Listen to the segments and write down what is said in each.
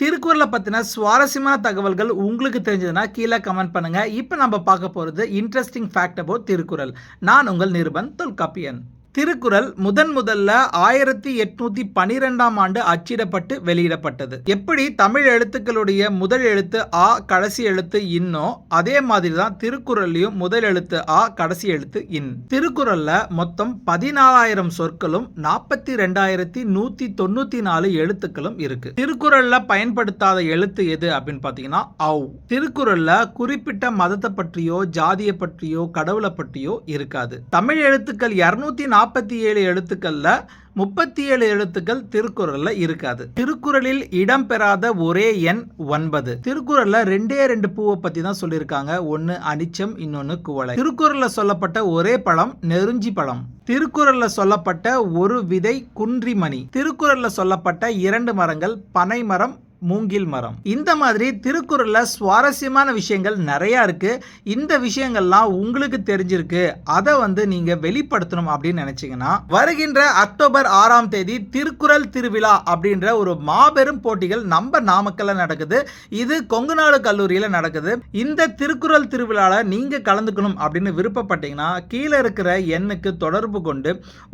திருக்குறளை பற்றின சுவாரஸ்யமான தகவல்கள் உங்களுக்கு தெரிஞ்சதுன்னா கீழே கமெண்ட் பண்ணுங்கள் இப்போ நம்ம பார்க்க போகிறது இன்ட்ரெஸ்டிங் ஃபேக்ட் அபவுட் திருக்குறள். நான் உங்கள் நிருபன் தொல்காப்பியன். திருக்குறள் முதன் முதல்ல ஆயிரத்தி எட்நூத்தி பனிரெண்டாம் ஆண்டு அச்சிடப்பட்டு வெளியிடப்பட்டது. எப்படி தமிழ் எழுத்துக்களுடைய முதல் எழுத்து ஆ கடைசி எழுத்து இன்னோ அதே மாதிரி தான் திருக்குறள்லையும் முதல் எழுத்து ஆ கடைசி எழுத்து இன். திருக்குறள்ல மொத்தம் பதினாலாயிரம் சொற்களும் நாற்பத்தி ரெண்டாயிரத்தி நூத்தி தொண்ணூத்தி நாலு எழுத்துக்களும் இருக்கு. திருக்குறள்ல பயன்படுத்தாத எழுத்து எது அப்படின்னு பாத்தீங்கன்னா ஔ. திருக்குறள்ல குறிப்பிட்ட மதத்தை பற்றியோ ஜாதியை பற்றியோ கடவுளை பற்றியோ இருக்காது. தமிழ் எழுத்துக்கள் இருநூத்தி நாற்பத்தி ஏழு எழுத்துக்கள்ல முப்பத்தி ஏழு எழுத்துக்கள் திருக்குறள்ல இருக்காது. திருக்குறளில் இடம்பெறாத ஒரே எண் ஒன்பது. திருக்குறள்ல ரெண்டே ரெண்டு பூவை பத்தி தான் சொல்லியிருக்காங்க. ஒன்னு அனிச்சம் இன்னொன்னு குவளை. திருக்குறள்ல சொல்லப்பட்ட ஒரே பழம் நெருஞ்சி பழம். திருக்குறள்ல சொல்லப்பட்ட ஒரு விதை குன்றிமணி. திருக்குறள்ல சொல்லப்பட்ட இரண்டு மரங்கள் பனை மரம் மூங்கில் மரம். இந்த மாதிரி திருக்குறளில் சுவாரஸ்யமான விஷயங்கள் நிறையா இருக்குது இந்த விஷயங்கள்லாம் உங்களுக்கு தெரிஞ்சிருக்கு. அதை வந்து நீங்கள் வெளிப்படுத்தணும் அப்படின்னு நினச்சிங்கன்னா வருகின்ற அக்டோபர் ஆறாம் தேதி திருக்குறள் திருவிழா அப்படின்ற ஒரு மாபெரும் போட்டிகள் நம்ம நாமக்கல்ல நடக்குது. இது கொங்குநாடு கல்லூரியில் நடக்குது. இந்த திருக்குறள் திருவிழாவில் நீங்கள் கலந்துக்கணும் அப்படின்னு விருப்பப்பட்டீங்கன்னா கீழே இருக்கிற எண்ணுக்கு தொடர்பு கொண்டு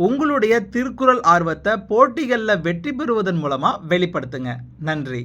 உங்களுடைய திருக்குறள் ஆர்வத்தை போட்டிகளில் வெற்றி பெறுவதன் மூலமாக வெளிப்படுத்துங்க. நன்றி.